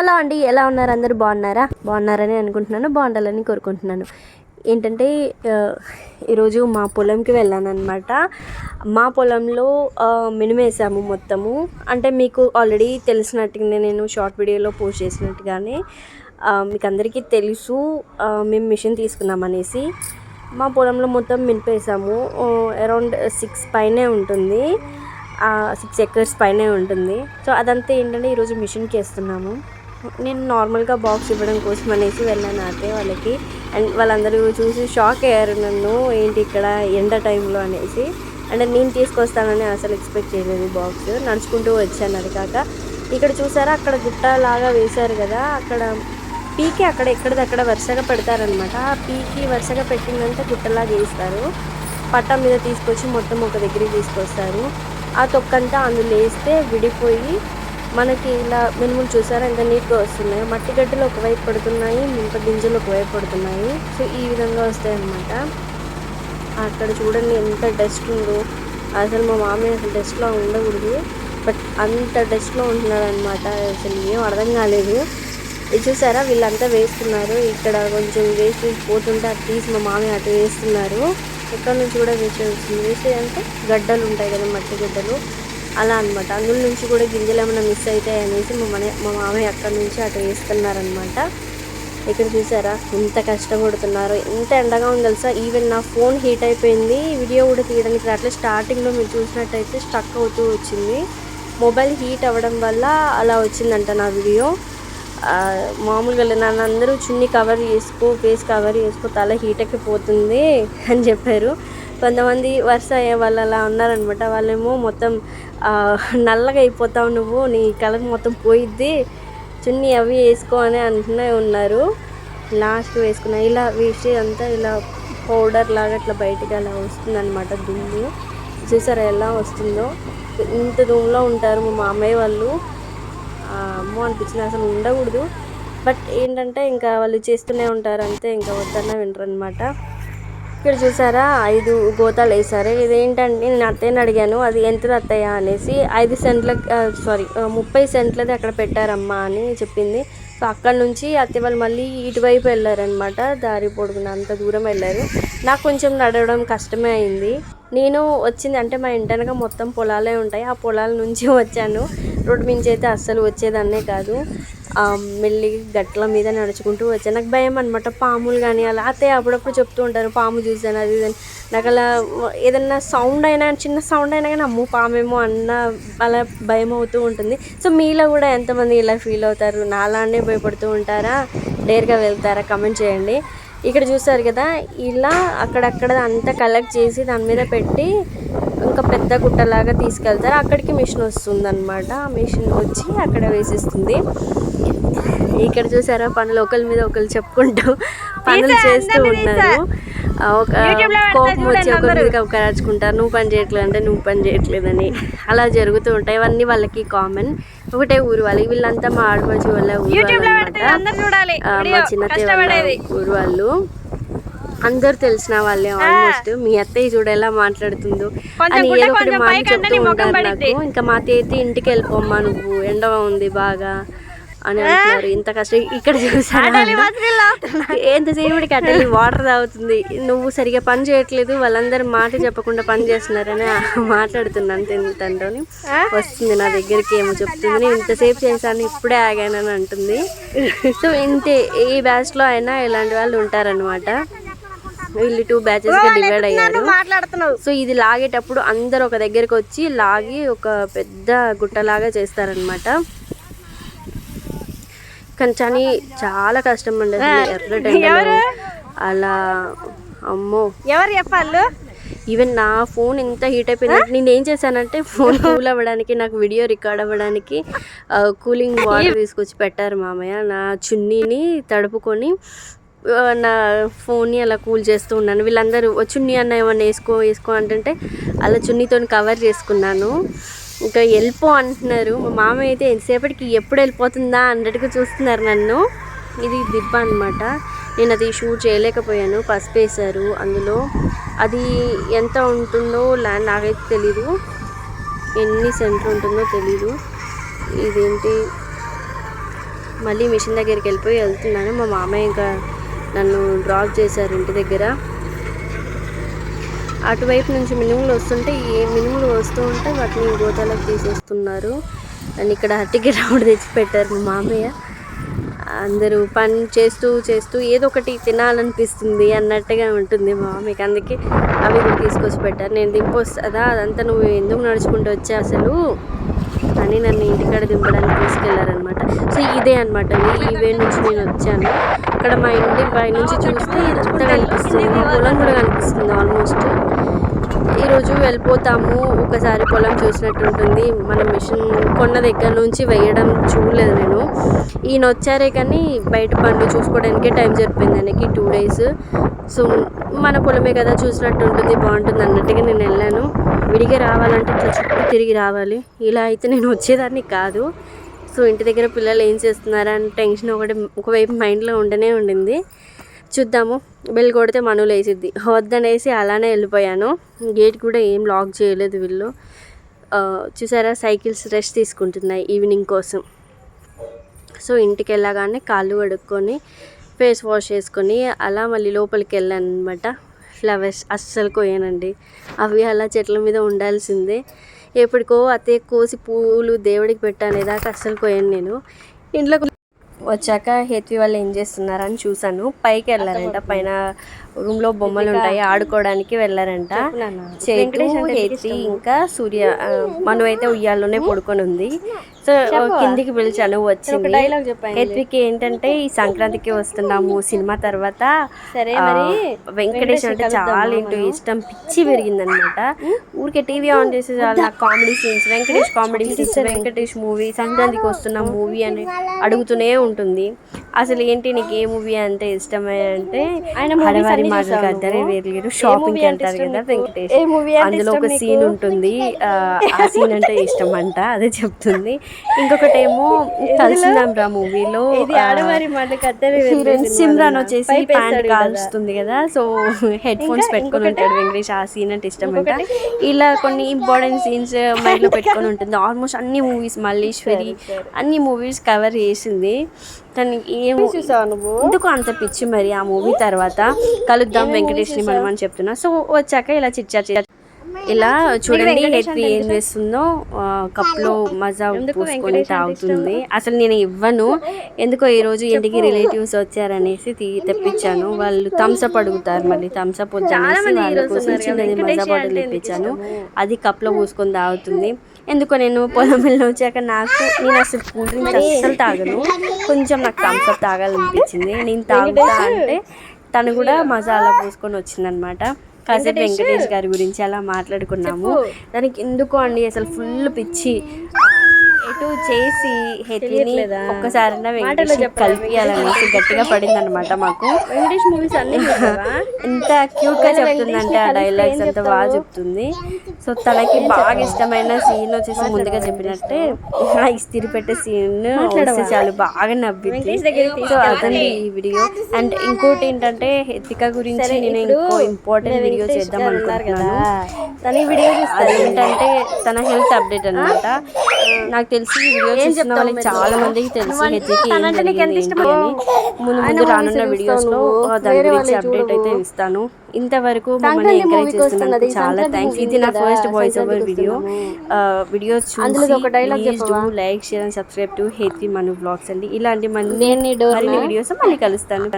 Hello అండి ఎలా ఉన్నారు? అందరూ బాగున్నారా? బాగున్నారని అనుకుంటున్నాను బాగుండాలని కోరుకుంటున్నాను. ఏంటంటే ఈరోజు మా పొలంకి వెళ్ళాను అనమాట మా పొలంలో ఆ, మినుమేసాము మొత్తము. అంటే మీకు ఆల్రెడీ తెలిసినట్టుగానే నేను షార్ట్ వీడియోలో పోస్ట్ చేసినట్టుగానే మీకు అందరికీ తెలుసు మేము మిషన్ తీసుకున్నాం అనేసి. మా పొలంలో మొత్తం మినిపేసాము. అరౌండ్ సిక్స్ పైనే ఉంటుంది. సిక్స్ ఎకర్స్ పైనే ఉంటుంది. సో అదంతా ఏంటంటే ఈరోజు మిషన్కి వేస్తున్నాము. నేను నార్మల్గా బాక్స్ ఇవ్వడం కోసం అనేసి వెళ్ళాను అయితే వాళ్ళకి. అండ్ వాళ్ళందరూ చూసి షాక్ అయ్యారు నన్ను ఏంటి ఇక్కడ ఎండ టైంలో? అనేసి. అంటే నేను తీసుకొస్తానని అసలు ఎక్స్పెక్ట్ చేయలేదు బాక్స్. నడుచుకుంటూ వచ్చాను అది కాక. ఇక్కడ చూసారా అక్కడ గుట్టలాగా వేశారు కదా అక్కడ పీకి అక్కడ ఎక్కడిదక్కడ వరుసగా పెడతారనమాట ఆ పీకి వరుసగా పెట్టిందంటే గుట్టలాగా వేస్తారు. పట్ట మీద తీసుకొచ్చి మొత్తం ఒక దగ్గరికి తీసుకొస్తారు. ఆ తొక్కంతా అందులో వేస్తే విడిపోయి మనకి ఇలా మినుములు చూసారా? ఎంత నీట్గా వస్తున్నాయి. మట్టి గడ్డలు ఒకవైపు పడుతున్నాయి మింప గింజలు ఒకవైపు పడుతున్నాయి. సో ఈ విధంగా వస్తాయి అన్నమాట అక్కడ చూడండి ఎంత డస్ట్ ఉందో. అసలు మా మామయ్య అసలు డస్ట్లో ఉండకూడదు. బట్ అంత డస్ట్లో ఉంటున్నారనమాట అసలు ఏం అర్థం కాలేదు. ఇది చూసారా? వీళ్ళంతా వేస్తున్నారు. ఇక్కడ కొంచెం వేస్ట్ పోతుంటే అది తీసి మా మామయ్య అటు వేస్తున్నారు. ఇక్కడ నుంచి కూడా వేసి వస్తుంది వేస్ట్ అంటే గడ్డలు ఉంటాయి కదా మట్టి గడ్డలు. అలా అనమాట అందులో నుంచి కూడా గింజలు ఏమైనా మిస్ అవుతాయి అనేసి మా మన మా మామయ్య అక్కడ నుంచి అటు వేస్తున్నారనమాట ఇక్కడ చూసారా? ఎంత కష్టపడుతున్నారు. ఎంత ఎండగా ఉంది తెలుసా? ఈవెన్ నా ఫోన్ హీట్ అయిపోయింది. వీడియో కూడా తీయడానికి రావట్లేదు. స్టార్టింగ్లో మీరు చూసినట్టయితే స్టక్ అవుతూ వచ్చింది. మొబైల్ హీట్ అవ్వడం వల్ల అలా వచ్చిందంట నా వీడియో మామూలుగా నన్ను అందరూ చున్నీ కవర్ చేసుకో ఫేస్ కవర్ చేసుకో తల హీట్ ఎక్కిపోతుంది అని చెప్పారు. కొంతమంది వరుస అయ్యే వాళ్ళు అలా ఉన్నారనమాట. వాళ్ళేమో మొత్తం నల్లగా అయిపోతావు నువ్వు నీ కలర్ మొత్తం పోయిద్ది చున్నీ అవి వేసుకో అని అంటూనే ఉన్నారు. లాస్ట్ వేసుకున్నా ఇలా వేసి అంతా ఇలా పౌడర్ లాగా ఇట్లా బయటికి అలా వస్తుందన్నమాట దుమ్ము. చూసారా ఎలా వస్తుందో? ఇంత దుమ్ములో ఉంటారు మా మామయ్య వాళ్ళు. అమ్మ అమ్మో అనిపించింది అసలు ఉండకూడదు. బట్ ఏంటంటే ఇంకా వాళ్ళు చేస్తూనే ఉంటారు అంతే ఇంకా వద్దన్న వినరు అనమాట ఇక్కడ చూసారా? ఐదు గోతాలు వేసారు. ఇదేంటంటే నేను అత్తయ్యని అడిగాను. అది ఎంత అత్తయ్య అనేసి ఐదు సెంట్ల సారీ ముప్పై సెంట్లది అక్కడ పెట్టారమ్మా అని చెప్పింది. సో అక్కడ నుంచి అత్తయ్య వాళ్ళు మళ్ళీ ఇటువైపు వెళ్ళారనమాట దారి పొడుగున అంత దూరం వెళ్ళారు. నాకు కొంచెం నడవడం కష్టమే అయింది. నేను వచ్చింది అంటే మా ఇంటనక మొత్తం పొలాలే ఉంటాయి. ఆ పొలాల నుంచి వచ్చాను. రోడ్డు మించి అయితే అస్సలు వచ్చేదాన్నే కాదు. మెల్లి గట్ల మీద నడుచుకుంటూ వచ్చాను నాకు భయం అనమాట పాములు కానీ అలా. అత్తయ్య అప్పుడప్పుడు చెప్తూ ఉంటారు పాము చూసాను అది ఇది అని. నాకు అలా ఏదన్నా సౌండ్ అయినా చిన్న సౌండ్ అయినా కానీ అమ్ము పామేమో అన్న అలా భయం అవుతూ ఉంటుంది. సో మీలో కూడా ఎంతమంది ఇలా ఫీల్ అవుతారు? నాలానే భయపడుతూ ఉంటారా? డేర్గా వెళ్తారా? కమెంట్ చేయండి. ఇక్కడ చూసారు కదా ఇలా అక్కడక్కడ అంతా కలెక్ట్ చేసి దాని మీద పెట్టి ఇంకా పెద్ద గుట్టలాగా తీసుకెళ్తారు. అక్కడికి మిషన్ వస్తుంది అనమాట ఆ మిషన్ వచ్చి అక్కడ వేసిస్తుంది. ఇక్కడ చూసారా పనులు ఒకరి మీద ఒకరు చెప్పుకుంటూ పనులు చేస్తూ ఉన్నారు. ఒక కోపం వచ్చి ఒకరి మీదకి ఒకరు అరుచుకుంటారు నువ్వు పని చేయట్లేదు అంటే నువ్వు పని చేయట్లేదని. అలా జరుగుతూ ఉంటాయి. ఇవన్నీ వాళ్ళకి కామన్. ఒకటే ఊరు వాళ్ళు వీళ్ళంతా మా ఆడపడుచు వాళ్ళ ఊరు మా వాళ్ళ ఊరు వాళ్ళు. అందరు తెలిసిన వాళ్ళే ఆల్మోస్ట్ మీ అత్తయ్య చూడ ఎలా మాట్లాడుతుందో అని ఏదో ఒకటి మాట చెప్తూ ఉంటారు నాకు. ఇంకా మా తేతి ఇంటికి వెళ్ళిపోమ్మా నువ్వు ఎండ ఉంది బాగా అని అంటున్నారు. ఇంత కష్టం. ఇక్కడ చూసారా ఎంతసేపటికి అటలి వాటర్ తాగుతుంది. నువ్వు సరిగా పని చేయట్లేదు. వాళ్ళందరూ మాట చెప్పకుండా పని చేస్తున్నారని మాట్లాడుతున్నాను తిన్- తనతోని. వస్తుంది నా దగ్గరికి ఏమో చెప్తుంది. నేను ఇంతసేపు చేశాను ఇప్పుడే ఆగానని అంటుంది. సో ఇంతే ఈ బ్యాచ్లో అయినా ఇలాంటి వాళ్ళు ఉంటారనమాట వీళ్ళు టూ బ్యాచెస్గా డివైడ్ అయ్యారు. మాట్లాడుతున్నావు. సో ఇది లాగేటప్పుడు అందరు ఒక దగ్గరికి వచ్చి లాగి ఒక పెద్ద గుట్టలాగా చేస్తారనమాట కానీ చాలా కష్టం అండి ఎర్ర అలా అమ్మో. ఎవరు చెప్పాళ్ళు? ఈవెన్ నా ఫోన్ ఎంత హీట్ అయిపోయిందంటే నేను ఏం చేశానంటే ఫోన్ కూల్ అవ్వడానికి నాకు వీడియో రికార్డ్ అవ్వడానికి కూలింగ్ వాటర్ తీసుకొచ్చి పెట్టారు మామయ్య. నా చున్నీని తడుపుకొని నా ఫోన్ని అలా కూల్ చేస్తూ ఉన్నాను. వీళ్ళందరూ చున్నీ అన్న ఏమన్నా వేసుకో వేసుకో అంటుంటే అలా చున్నీతో కవర్ చేసుకున్నాను. ఇంకా వెళ్ళిపో అంటున్నారు. మా మామ అయితే ఎంతసేపటికి ఎప్పుడు వెళ్ళిపోతుందా అన్నట్టుగా చూస్తున్నారు నన్ను. ఇది దిబ్బ అనమాట నేను అది షూట్ చేయలేకపోయాను. పసుపు వేశారు అందులో. అది ఎంత ఉంటుందో ల్యాండ్ నాకైతే తెలీదు. ఎన్ని సెంటర్ ఉంటుందో తెలీదు. ఇదేంటి? మళ్ళీ మిషన్ దగ్గరికి వెళ్ళిపోయి వెళ్తున్నాను. మా మామయ్య ఇంకా నన్ను డ్రాప్ చేశారు ఇంటి దగ్గర. అటువైపు నుంచి మినుములు వస్తుంటే ఏ మినుములు వస్తూ ఉంటే వాటిని గోతాలకు తీసేస్తున్నారు. అండ్ ఇక్కడ అరటికి రౌండ్ తెచ్చి పెట్టారు మా మామయ్య. అందరూ పని చేస్తూ చేస్తూ ఏదో ఒకటి తినాలనిపిస్తుంది అన్నట్టుగా ఉంటుంది మా మామయ్యకి. అందుకే అవి తీసుకొచ్చి పెట్టారు. నేను దింపొస్తుందా అదంతా నువ్వు ఎందుకు నడుచుకుంటూ వచ్చా అసలు? అని నన్ను ఇంటికాడ దింపడానికి తీసుకెళ్ళారనమాట సో ఇదే అనమాట ఈ వే నుంచి నేను వచ్చాను. అక్కడ మా ఇంటి పై నుంచి చూస్తే ఇదంతా కనిపిస్తుంది. పొలం కూడా కనిపిస్తుంది ఆల్మోస్ట్. ఈరోజు వెళ్ళిపోతాము. ఒకసారి పొలం చూసినట్టు ఉంటుంది. మన మిషన్ కొన్న దగ్గర నుంచి వేయడం చూడలేదు నేను. ఈయన వచ్చారే కానీ బయట పనులు చూసుకోవడానికే టైం సరిపోయింది ఆయనకి టూ డేస్ సో మన పొలమే కదా చూసినట్టు ఉంటుంది బాగుంటుంది అన్నట్టుగా నేను వెళ్ళాను. విడిగా రావాలంటే ఇట్లా చుట్టూ తిరిగి రావాలి. ఇలా అయితే నేను వచ్చేదాన్ని కాదు. సో ఇంటి దగ్గర పిల్లలు ఏం చేస్తున్నారా అని టెన్షన్ ఒకటి ఒకవైపు మైండ్లో ఉండనే ఉండింది. చూద్దాము. బెల్ కొడితే మనులు వేసిద్ది వద్దనేసి అలానే వెళ్ళిపోయాను. గేట్ కూడా ఏం లాక్ చేయలేదు వీళ్ళు. చూసారా? సైకిల్స్ రెస్ట్ తీసుకుంటున్నాయి ఈవినింగ్ కోసం. సో ఇంటికి వెళ్ళగానే కాళ్ళు కడుక్కొని ఫేస్ వాష్ చేసుకొని అలా మళ్ళీ లోపలికి వెళ్ళాను అనమాట ఫ్లవర్స్ అస్సలు కోయనండి అవి అలా చెట్ల మీద ఉండాల్సిందే. ఎప్పటికో అత్తయ్య కోసి పువ్వులు దేవుడికి పెట్టాను దాకా అస్సలు కోయను నేను. ఇంట్లో వచ్చాక హేత్వి వాళ్ళు ఏం చేస్తున్నారని చూసాను పైకి వెళ్ళారంట. పైన రూమ్లో బొమ్మలు ఉంటాయి. ఆడుకోవడానికి వెళ్ళారంట. చేతు హేత్వి ఇంకా సూర్య మను అయితే ఉయ్యాల్లోనే పడుకొని ఉంది. సో కిందికి పిలిచాను వచ్చింది. హేత్వికి ఏంటంటే ఈ సంక్రాంతికి వస్తున్నాము సినిమా తర్వాత సరే ఆ, మరి వెంకటేష్ అంటే చాలా ఏంటో ఇష్టం పిచ్చి పెరిగిందనమాట ఊరికే టీవీ ఆన్ చేసి చాలు నాకు comedy scenes Venkatesh comedy scenes Venkatesh movie సంక్రాంతికి వస్తున్న మూవీ అని అడుగుతూనే ఉంటుంది. అసలు ఏంటి నీకు ఏ మూవీ అంటే ఇష్టమే అంటే అన్ని మాటలు అద్దరే? వేరు షాపింగ్ movie అంటే వెళ్తారు ఇష్టం కదా? వెంకటేష్ అందులో ఒక సీన్? ఉంటుంది ఆ, సీన్ అంటే ఇష్టం అంట అదే చెప్తుంది ఇంకొకటేమో కలిసిందాం రా మూవీలో సిమ్రాన్ వచ్చేసి ప్యాంట్. కాల్స్తుంది కదా సో హెడ్ ఫోన్స్ పెట్టుకొని? ఉంటాడు వెంకటేష్ ఆ సీన్ అంటే ఇష్టం అంట ఇలా కొన్ని ఇంపార్టెంట్ సీన్స్ మైండ్లో పెట్టుకొని ఉంటుంది ఆల్మోస్ట్ అన్ని మూవీస్ మల్లీశ్వరి అన్ని మూవీస్ కవర్ చేసింది తనకి ఏం చూసావా నువ్వు? ఎందుకు అంత పిచ్చి మరి ఆ మూవీ తర్వాత? కలుద్దాం వెంకటేష్ని మనం అని చెప్తున్నా. సో వచ్చాక ఇలా చిచ్చా చిచ్చా ఇలా చూడండి హెత్వి ఏం చేస్తుందో కప్లో మజా పూసుకొని తాగుతుంది. అసలు నేను ఇవ్వను. ఎందుకో ఈ రోజు ఇంటికి రిలేటివ్స్ వచ్చారనేసి తీ తెప్పించాను. వాళ్ళు థమ్స్అప్ అడుగుతారు మళ్ళీ. థమ్స్అప్ వద్దనేసి వాళ్ళ కోసం చిన్నది మజా బాటిల్ తెప్పించాను. అది కప్లో పూసుకొని తాగుతుంది. ఎందుకో నేను పొలం వెళ్ళి వచ్చాక నాకు నేను అసలు కూల్ డ్రింక్స్ అస్సలు తాగను. కొంచెం నాకు థమ్స్అప్ తాగాలనిపించింది. నేను తాగుతా అంటే తను కూడా మసాలా పూసుకొని వచ్చిందనమాట కాసేపు వెంకటేష్ గారి గురించి అలా మాట్లాడుకున్నాము. దానికి ఎందుకో అండి అసలు ఫుల్ పిచ్చి. ఎటు చేసి? ఒక్కసారైనా మాటల్లో వెంకటేష్. కలిపియాలనేసి గట్టిగా పడింది అనమాట మాకు. వెంకటేష్ మూవీస్ అన్ని? ఎంత క్యూట్గా చెప్తుందంటే ఆ డైలాగ్స్ అంత బాగా చెప్తుంది. సో తనకి బాగా ఇష్టమైన సీన్ వచ్చేసి ముందుగా చెప్పినట్టే ఆ ఇస్తిరి పెట్టే సీన్ వస్తే చాలు బాగా నవ్వింది సో అదండి ఈ వీడియో అండ్ ఇంకోటి ఏంటంటే హెత్తిక గురించి నేను ఇంకో ఇంపార్టెంట్ వీడియో చేద్దాం అనుకుంటున్నాను. తన ఈ వీడియో అదేంటంటే తన హెల్త్ అప్డేట్ అన్నమాట. నాకు తెలిసి ఈ వీడియో చూస్తున్న వాళ్ళకి చాలా మందికి తెలుసు హెచ్కి ముందు ముందు రానున్న వీడియోస్లో దాని గురించి అప్డేట్ అయితే ఇస్తాను. ఇంతవరకు మమ్మల్ని ఎంకరేజ్ చేస్తున్నందుకు చాలా థ్యాంక్స్ ఇది నా first voice over video video చూసి please do like share and subscribe to Hethri Manu vlogs అండి. ఇలాంటి మరిన్ని వీడియోస్ మళ్ళీ కలుస్తాను.